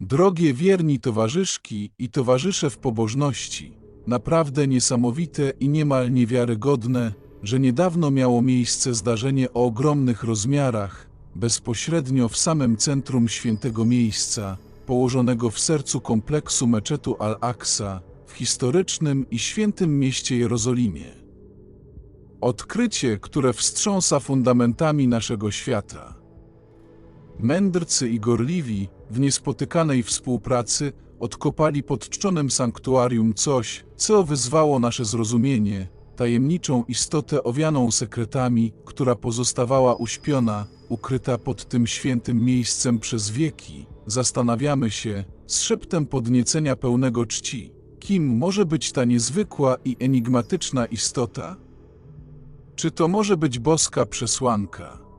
Drogie wierni towarzyszki i towarzysze w pobożności, naprawdę niesamowite i niemal niewiarygodne, że niedawno miało miejsce zdarzenie o ogromnych rozmiarach, bezpośrednio w samym centrum świętego miejsca, położonego w sercu kompleksu meczetu Al-Aqsa, w historycznym i świętym mieście Jerozolimie. Odkrycie, które wstrząsa fundamentami naszego świata. Mędrcy i gorliwi, w niespotykanej współpracy, odkopali pod czczonym sanktuarium coś, co wyzwało nasze zrozumienie, tajemniczą istotę owianą sekretami, która pozostawała uśpiona, ukryta pod tym świętym miejscem przez wieki. Zastanawiamy się, z szeptem podniecenia pełnego czci, kim może być ta niezwykła i enigmatyczna istota? Czy to może być boska przesłanka?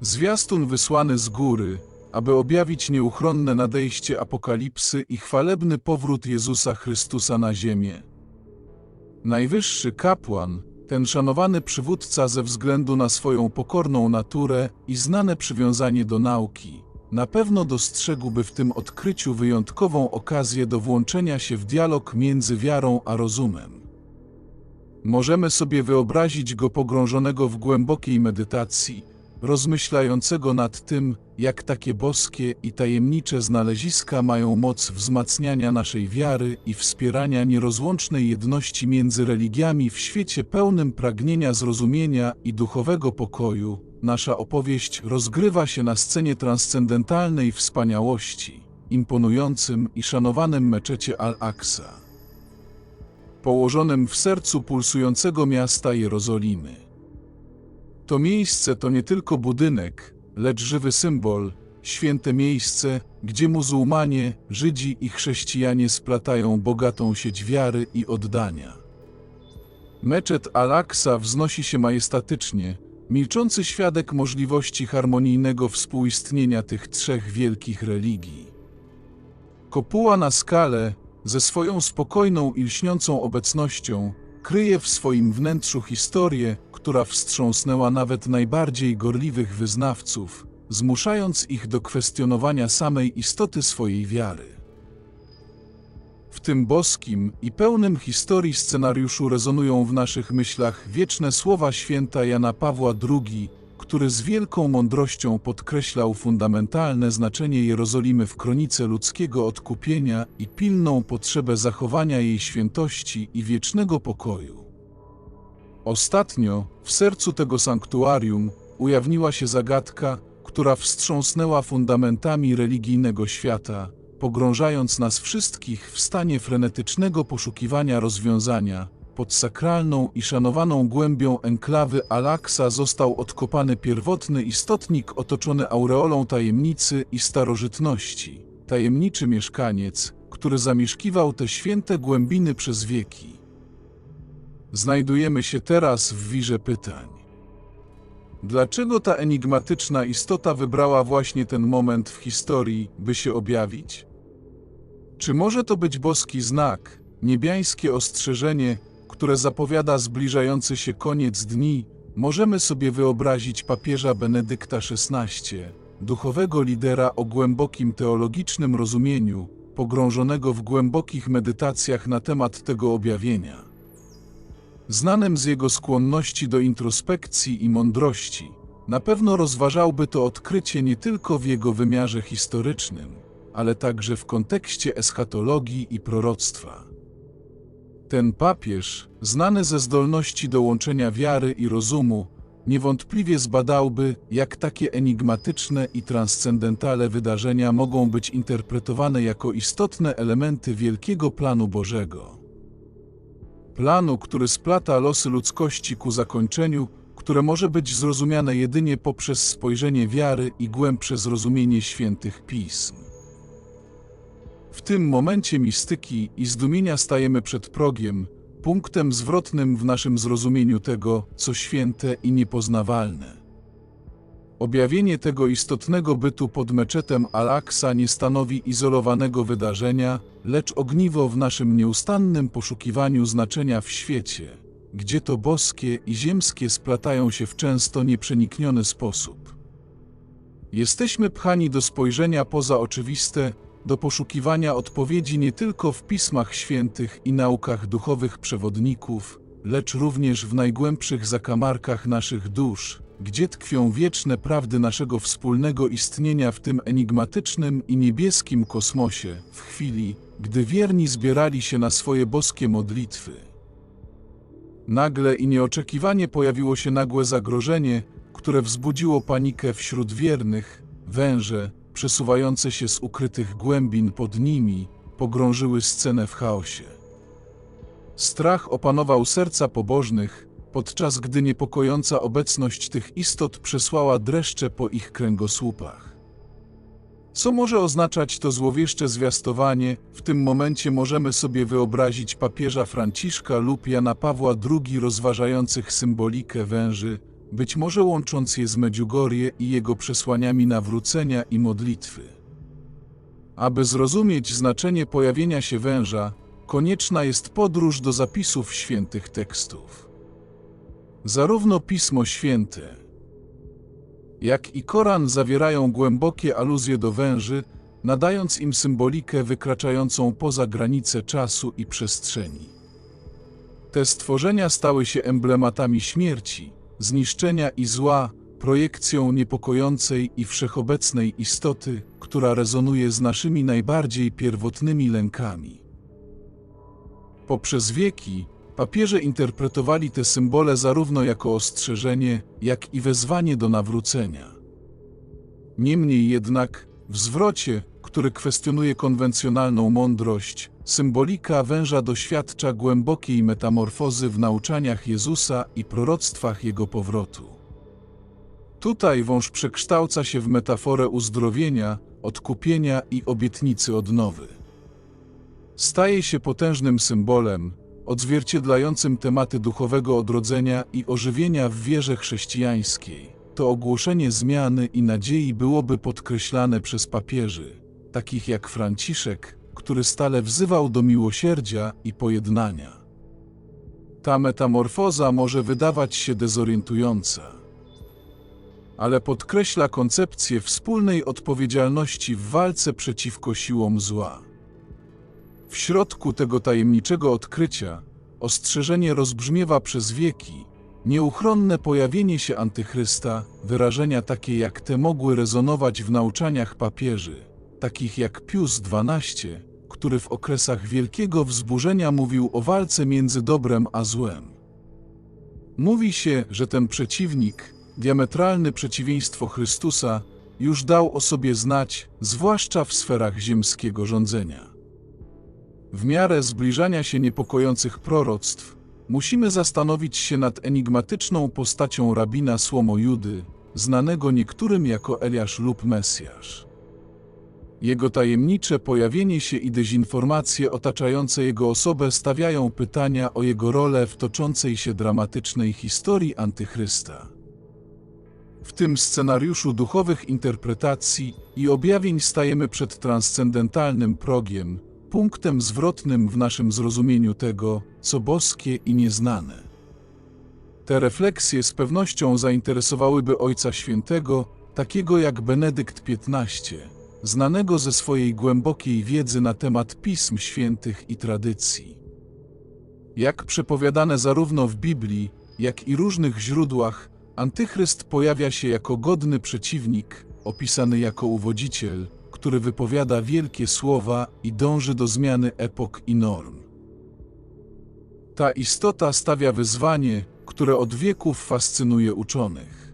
Zwiastun wysłany z góry, aby objawić nieuchronne nadejście apokalipsy i chwalebny powrót Jezusa Chrystusa na ziemię. Najwyższy kapłan, ten szanowany przywódca ze względu na swoją pokorną naturę i znane przywiązanie do nauki, na pewno dostrzegłby w tym odkryciu wyjątkową okazję do włączenia się w dialog między wiarą a rozumem. Możemy sobie wyobrazić go pogrążonego w głębokiej medytacji, rozmyślającego nad tym, jak takie boskie i tajemnicze znaleziska mają moc wzmacniania naszej wiary i wspierania nierozłącznej jedności między religiami w świecie pełnym pragnienia zrozumienia i duchowego pokoju. Nasza opowieść rozgrywa się na scenie transcendentalnej wspaniałości, imponującym i szanowanym meczecie Al-Aqsa, położonym w sercu pulsującego miasta Jerozolimy. To miejsce to nie tylko budynek, lecz żywy symbol, święte miejsce, gdzie muzułmanie, Żydzi i chrześcijanie splatają bogatą sieć wiary i oddania. Meczet Al-Aqsa wznosi się majestatycznie, milczący świadek możliwości harmonijnego współistnienia tych trzech wielkich religii. Kopuła na skale, ze swoją spokojną i lśniącą obecnością, kryje w swoim wnętrzu historię, która wstrząsnęła nawet najbardziej gorliwych wyznawców, zmuszając ich do kwestionowania samej istoty swojej wiary. W tym boskim i pełnym historii scenariuszu rezonują w naszych myślach wieczne słowa święta Jana Pawła II, który z wielką mądrością podkreślał fundamentalne znaczenie Jerozolimy w kronice ludzkiego odkupienia i pilną potrzebę zachowania jej świętości i wiecznego pokoju. Ostatnio, w sercu tego sanktuarium, ujawniła się zagadka, która wstrząsnęła fundamentami religijnego świata, pogrążając nas wszystkich w stanie frenetycznego poszukiwania rozwiązania. Pod sakralną i szanowaną głębią enklawy Al-Aqsa został odkopany pierwotny istotnik otoczony aureolą tajemnicy i starożytności, tajemniczy mieszkaniec, który zamieszkiwał te święte głębiny przez wieki. Znajdujemy się teraz w wirze pytań. Dlaczego ta enigmatyczna istota wybrała właśnie ten moment w historii, by się objawić? Czy może to być boski znak, niebiańskie ostrzeżenie, które zapowiada zbliżający się koniec dni? Możemy sobie wyobrazić papieża Benedykta XVI, duchowego lidera o głębokim teologicznym rozumieniu, pogrążonego w głębokich medytacjach na temat tego objawienia znanym z jego skłonności do introspekcji i mądrości, na pewno rozważałby to odkrycie nie tylko w jego wymiarze historycznym, ale także w kontekście eschatologii i proroctwa. Ten papież, znany ze zdolności do łączenia wiary i rozumu, niewątpliwie zbadałby, jak takie enigmatyczne i transcendentale wydarzenia mogą być interpretowane jako istotne elementy wielkiego planu Bożego. Planu, który splata losy ludzkości ku zakończeniu, które może być zrozumiane jedynie poprzez spojrzenie wiary i głębsze zrozumienie świętych pism. W tym momencie mistyki i zdumienia stajemy przed progiem, punktem zwrotnym w naszym zrozumieniu tego, co święte i niepoznawalne. Objawienie tego istotnego bytu pod meczetem Al-Aqsa nie stanowi izolowanego wydarzenia, lecz ogniwo w naszym nieustannym poszukiwaniu znaczenia w świecie, gdzie to boskie i ziemskie splatają się w często nieprzenikniony sposób. Jesteśmy pchani do spojrzenia poza oczywiste, do poszukiwania odpowiedzi nie tylko w pismach świętych i naukach duchowych przewodników, lecz również w najgłębszych zakamarkach naszych dusz, gdzie tkwią wieczne prawdy naszego wspólnego istnienia w tym enigmatycznym i niebieskim kosmosie, w chwili, gdy wierni zbierali się na swoje boskie modlitwy. Nagle i nieoczekiwanie pojawiło się nagłe zagrożenie, które wzbudziło panikę wśród wiernych, węże, przesuwające się z ukrytych głębin pod nimi, pogrążyły scenę w chaosie. Strach opanował serca pobożnych, podczas gdy niepokojąca obecność tych istot przesłała dreszcze po ich kręgosłupach. Co może oznaczać to złowieszcze zwiastowanie? W tym momencie możemy sobie wyobrazić papieża Franciszka lub Jana Pawła II rozważających symbolikę węży, być może łącząc je z Medjugorje i jego przesłaniami nawrócenia i modlitwy. Aby zrozumieć znaczenie pojawienia się węża, konieczna jest podróż do zapisów świętych tekstów. Zarówno Pismo Święte, jak i Koran zawierają głębokie aluzje do węży, nadając im symbolikę wykraczającą poza granice czasu i przestrzeni. Te stworzenia stały się emblematami śmierci, zniszczenia i zła, projekcją niepokojącej i wszechobecnej istoty, która rezonuje z naszymi najbardziej pierwotnymi lękami. Poprzez wieki papieże interpretowali te symbole zarówno jako ostrzeżenie, jak i wezwanie do nawrócenia. Niemniej jednak, w zwrocie, który kwestionuje konwencjonalną mądrość, symbolika węża doświadcza głębokiej metamorfozy w nauczaniach Jezusa i proroctwach Jego powrotu. Tutaj wąż przekształca się w metaforę uzdrowienia, odkupienia i obietnicy odnowy. Staje się potężnym symbolem, odzwierciedlającym tematy duchowego odrodzenia i ożywienia w wierze chrześcijańskiej. To ogłoszenie zmiany i nadziei byłoby podkreślane przez papieży, takich jak Franciszek, który stale wzywał do miłosierdzia i pojednania. Ta metamorfoza może wydawać się dezorientująca, ale podkreśla koncepcję wspólnej odpowiedzialności w walce przeciwko siłom zła. W środku tego tajemniczego odkrycia ostrzeżenie rozbrzmiewa przez wieki, nieuchronne pojawienie się antychrysta, wyrażenia takie jak te mogły rezonować w nauczaniach papieży, takich jak Pius XII, który w okresach wielkiego wzburzenia mówił o walce między dobrem a złem. Mówi się, że ten przeciwnik, diametralne przeciwieństwo Chrystusa, już dał o sobie znać, zwłaszcza w sferach ziemskiego rządzenia. W miarę zbliżania się niepokojących proroctw, musimy zastanowić się nad enigmatyczną postacią rabina Słomo Judy, znanego niektórym jako Eliasz lub Mesjasz. Jego tajemnicze pojawienie się i dezinformacje otaczające jego osobę stawiają pytania o jego rolę w toczącej się dramatycznej historii Antychrysta. W tym scenariuszu duchowych interpretacji i objawień stajemy przed transcendentalnym progiem, punktem zwrotnym w naszym zrozumieniu tego, co boskie i nieznane. Te refleksje z pewnością zainteresowałyby Ojca Świętego, takiego jak Benedykt XV, znanego ze swojej głębokiej wiedzy na temat pism świętych i tradycji. Jak przepowiadane zarówno w Biblii, jak i różnych źródłach, Antychryst pojawia się jako godny przeciwnik, opisany jako uwodziciel, który wypowiada wielkie słowa i dąży do zmiany epok i norm. Ta istota stawia wyzwanie, które od wieków fascynuje uczonych.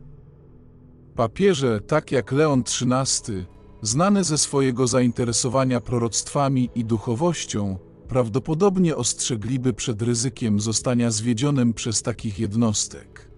Papieże, tak jak Leon XIII, znane ze swojego zainteresowania proroctwami i duchowością, prawdopodobnie ostrzegliby przed ryzykiem zostania zwiedzionym przez takich jednostek.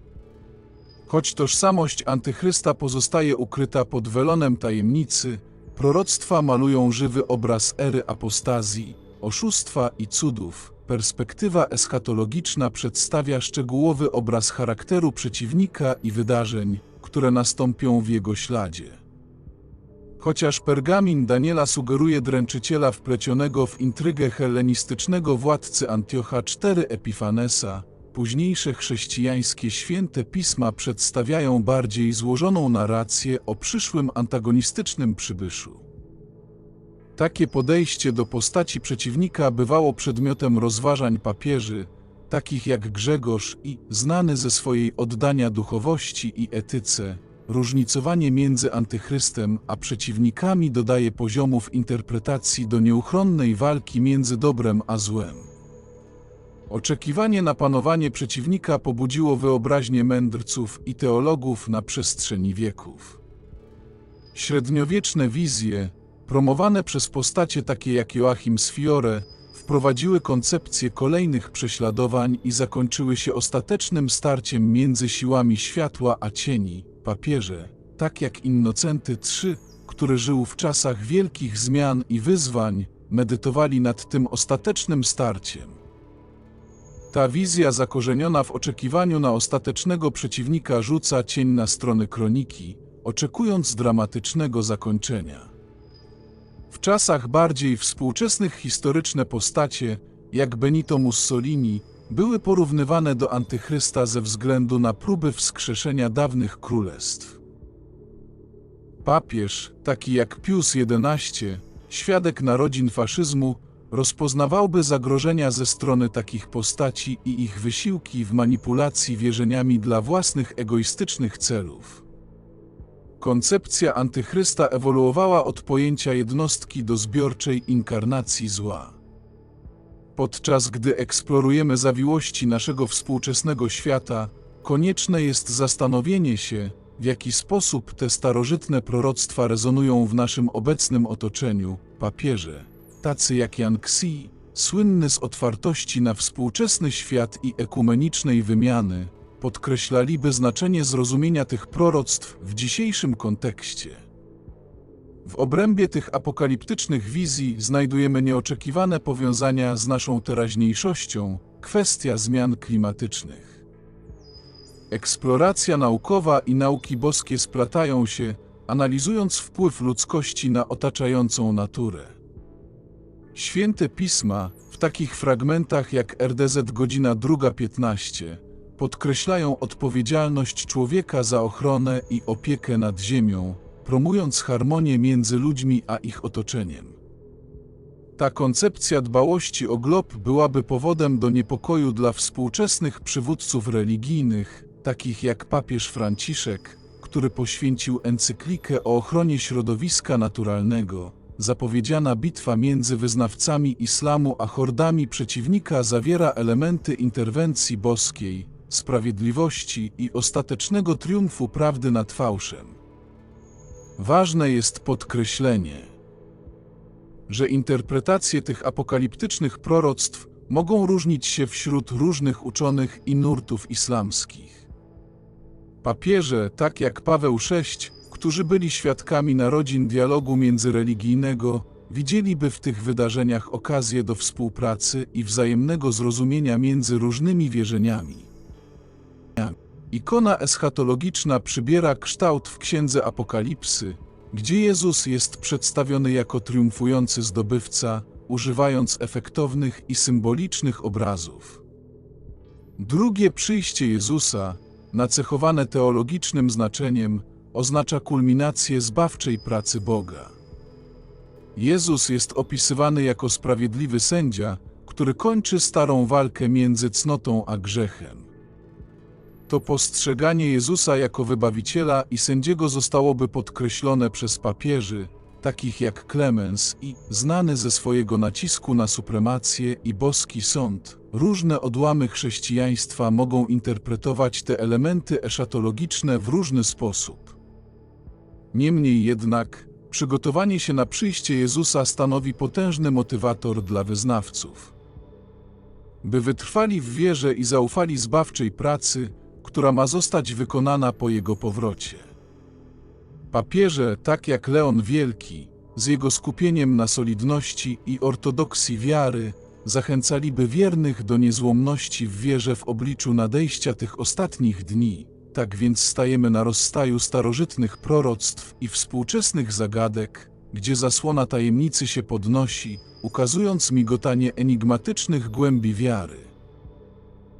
Choć tożsamość antychrysta pozostaje ukryta pod welonem tajemnicy, Proroctwa malują żywy obraz ery apostazji, oszustwa i cudów. Perspektywa eschatologiczna przedstawia szczegółowy obraz charakteru przeciwnika i wydarzeń, które nastąpią w jego śladzie. Chociaż pergamin Daniela sugeruje dręczyciela wplecionego w intrygę hellenistycznego władcy Antiocha IV Epifanesa, późniejsze chrześcijańskie święte pisma przedstawiają bardziej złożoną narrację o przyszłym antagonistycznym przybyszu. Takie podejście do postaci przeciwnika bywało przedmiotem rozważań papieży, takich jak Grzegorz i znany ze swojej oddania duchowości i etyce. Różnicowanie między antychrystem a przeciwnikami dodaje poziomów interpretacji do nieuchronnej walki między dobrem a złem. Oczekiwanie na panowanie przeciwnika pobudziło wyobraźnię mędrców i teologów na przestrzeni wieków. Średniowieczne wizje, promowane przez postacie takie jak Joachim z Fiore, wprowadziły koncepcję kolejnych prześladowań i zakończyły się ostatecznym starciem między siłami światła a cieni, papieże, tak jak Innocenty III, który żył w czasach wielkich zmian i wyzwań, medytowali nad tym ostatecznym starciem. Ta wizja zakorzeniona w oczekiwaniu na ostatecznego przeciwnika rzuca cień na strony kroniki, oczekując dramatycznego zakończenia. W czasach bardziej współczesnych historyczne postacie, jak Benito Mussolini, były porównywane do antychrysta ze względu na próby wskrzeszenia dawnych królestw. Papież, taki jak Pius XI, świadek narodzin faszyzmu, rozpoznawałby zagrożenia ze strony takich postaci i ich wysiłki w manipulacji wierzeniami dla własnych egoistycznych celów. Koncepcja antychrysta ewoluowała od pojęcia jednostki do zbiorczej inkarnacji zła. Podczas gdy eksplorujemy zawiłości naszego współczesnego świata, konieczne jest zastanowienie się, w jaki sposób te starożytne proroctwa rezonują w naszym obecnym otoczeniu, papierze, tacy jak Jan Xi, słynny z otwartości na współczesny świat i ekumenicznej wymiany, podkreślaliby znaczenie zrozumienia tych proroctw w dzisiejszym kontekście. W obrębie tych apokaliptycznych wizji znajdujemy nieoczekiwane powiązania z naszą teraźniejszością, kwestia zmian klimatycznych. Eksploracja naukowa i nauki boskie splatają się, analizując wpływ ludzkości na otaczającą naturę. Święte pisma, w takich fragmentach jak RDZ godzina 2.15, podkreślają odpowiedzialność człowieka za ochronę i opiekę nad ziemią, promując harmonię między ludźmi a ich otoczeniem. Ta koncepcja dbałości o glob byłaby powodem do niepokoju dla współczesnych przywódców religijnych, takich jak papież Franciszek, który poświęcił encyklikę o ochronie środowiska naturalnego. Zapowiedziana bitwa między wyznawcami islamu a hordami przeciwnika zawiera elementy interwencji boskiej, sprawiedliwości i ostatecznego triumfu prawdy nad fałszem. Ważne jest podkreślenie, że interpretacje tych apokaliptycznych proroctw mogą różnić się wśród różnych uczonych i nurtów islamskich. Papieże, tak jak Paweł VI, którzy byli świadkami narodzin dialogu międzyreligijnego, widzieliby w tych wydarzeniach okazję do współpracy i wzajemnego zrozumienia między różnymi wierzeniami. Ikona eschatologiczna przybiera kształt w Księdze Apokalipsy, gdzie Jezus jest przedstawiony jako triumfujący zdobywca, używając efektownych i symbolicznych obrazów. Drugie przyjście Jezusa, nacechowane teologicznym znaczeniem, oznacza kulminację zbawczej pracy Boga. Jezus jest opisywany jako sprawiedliwy sędzia, który kończy starą walkę między cnotą a grzechem. To postrzeganie Jezusa jako wybawiciela i sędziego zostałoby podkreślone przez papieży, takich jak Klemens i, znany ze swojego nacisku na supremację i boski sąd, różne odłamy chrześcijaństwa mogą interpretować te elementy eszatologiczne w różny sposób. Niemniej jednak, przygotowanie się na przyjście Jezusa stanowi potężny motywator dla wyznawców. By wytrwali w wierze i zaufali zbawczej pracy, która ma zostać wykonana po jego powrocie. Papieże, tak jak Leon Wielki, z jego skupieniem na solidności i ortodoksji wiary, zachęcaliby wiernych do niezłomności w wierze w obliczu nadejścia tych ostatnich dni. Tak więc stajemy na rozstaju starożytnych proroctw i współczesnych zagadek, gdzie zasłona tajemnicy się podnosi, ukazując migotanie enigmatycznych głębi wiary.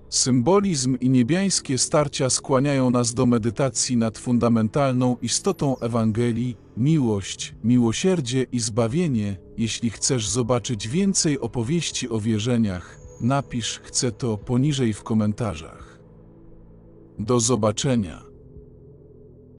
Symbolizm i niebiańskie starcia skłaniają nas do medytacji nad fundamentalną istotą Ewangelii, miłość, miłosierdzie i zbawienie. Jeśli chcesz zobaczyć więcej opowieści o wierzeniach, napisz chcę to poniżej w komentarzach. Do zobaczenia.